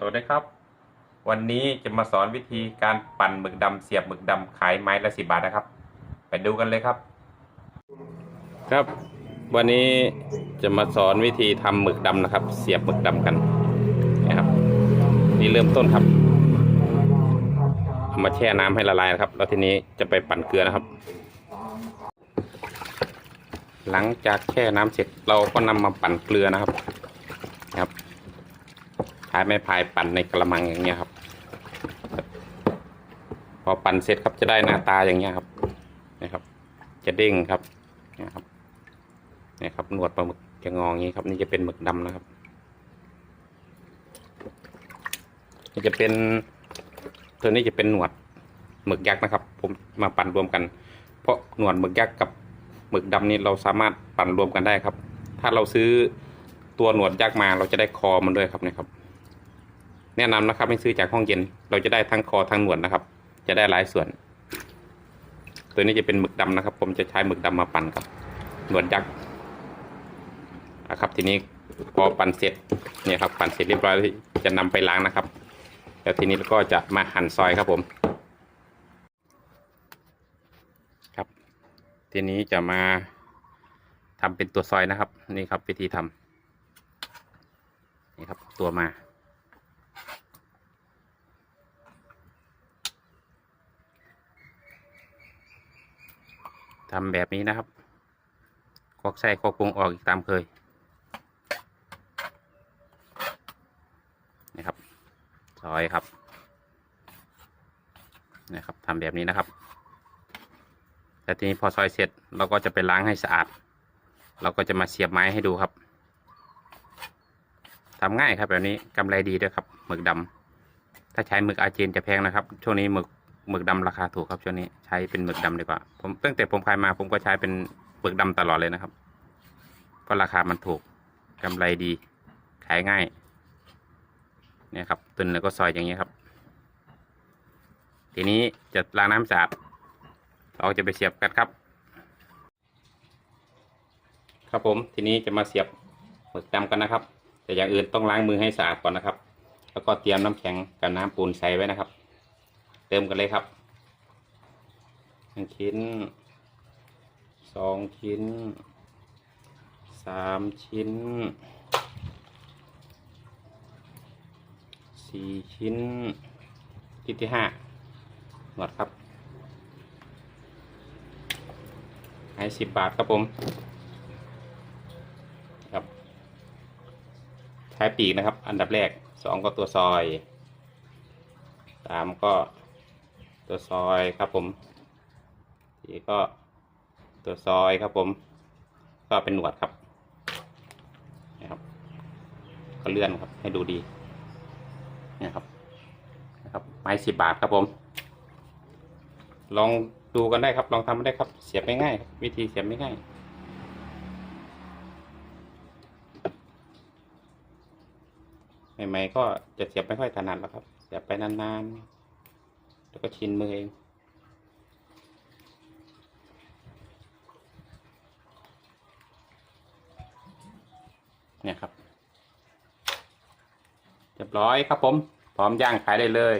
สวัสดีครับ วันนี้จะมาสอนวิธีการปั่นหมึกดำเสียบหมึกดำขายไม้ละสิบาทนะครับ ไปดูกันเลยครับ ครับ วันนี้จะมาสอนวิธีทำหมึกดำนะครับ เสียบหมึกดำกันนะครับ นี่เริ่มต้นครับเอามาแช่น้ำให้ละลายนะครับ แล้วทีนี้จะไปปั่นเกลือนะครับ หลังจากแช่น้ำเสร็จเราก็นำมาปั่นเกลือนะครับนะครับ ใช้ไม้พายปั่นในกระมังอย่างเงี้ยครับ พอปั่นเสร็จครับจะได้หน้าตาอย่างเงี้ยครับนะครับ จะเด้งครับนะครับนี่ครับหนวดปลาหมึกจะงออย่างงี้ครับ นี่จะเป็นหมึกดำนะครับ นี่จะเป็นตัวนี้จะเป็นหนวดหมึกยักษ์นะครับ ผมมาปั่นรวมกัน เพราะหนวดหมึกยักษ์กับหมึกดำนี่เราสามารถปั่นรวมกันได้ครับ ถ้าเราซื้อตัวหนวดยักษ์มาเราจะได้คอมันด้วยครับเนี่ยครับ แนะนำนะครับให้ซื้อจากห้องเย็น เราจะได้ทั้งคอทั้งหนวดนะครับ จะได้หลายส่วน ตัวนี้จะเป็นหมึกดำนะครับ ผมจะใช้หมึกดำมาปั่นกับหนวดยักษ์นะครับ ทีนี้พอปั่นเสร็จเนี่ยครับ ปั่นเสร็จเรียบร้อยจะนำไปล้างนะครับ แล้วทีนี้เราก็จะมาหั่นซอยครับผมครับ ทีนี้จะมาทำเป็นตัวซอยนะครับ นี่ครับวิธีทำนี่ครับตัวมา ทำแบบนี้นะครับควักไส้ควักปรุงออกอีกตามเคยนี่ครับซอยครับนี่ครับทำแบบนี้นะครับแต่ทีนี้พอซอยเสร็จเราก็จะไปล้างให้สะอาด เราก็จะมาเสียบไม้ให้ดูครับทำง่ายครับแบบนี้กำไรดีด้วยครับหมึกดำถ้าใช้หมึกอาเจนจะแพงนะครับ ช่วงนี้หมึก หมึกดำราคาถูกครับช่วงนี้ใช้เป็นหมึกดำดีกว่า ผมตั้งแต่ผมขายมาผมก็ใช้เป็นหมึกดำตลอดเลยนะครับเพราะราคามันถูกกำไรดี ขายง่าย เนี่ยครับตุนแล้วก็ซอยอย่างเงี้ยครับ ทีนี้จะล้างน้ำสะอาดเราจะไปเสียบกันครับ ครับผมทีนี้จะมาเสียบหมึกดำกันนะครับ แต่อย่างอื่นต้องล้างมือให้สะอาดก่อนนะครับ แล้วก็เตรียมน้ำแข็งกับน้ำปูนใส่ไว้นะครับ เติมกันเลยครับหนึ่งชิ้นสองชิ้นสามชิ้นสี่ชิ้นชิ้นที่ห้าหมดครับให้สิบบาทครับผมครับใช้ปีกนะครับ อันดับแรกสองก็ตัวซอยสามก็ ตัวซอยครับผมสี่ก็ตัวซอยครับผม ก็เป็นหนวดครับนะครับ ก็เลื่อนครับให้ดูดีนี่ครับนะครับไม้สิบบาทครับผม ลองดูกันได้ครับ ลองทำได้ครับ เสียบไม่ง่าย วิธีเสียบไม่ง่ายใหม่ๆก็จะเสียบไม่ค่อยถนัดแล้วครับ เสียบไปนานๆ แล้วก็ชินมือเอง เนี่ยครับ เรียบร้อยครับผม พร้อมย่างขายได้เลย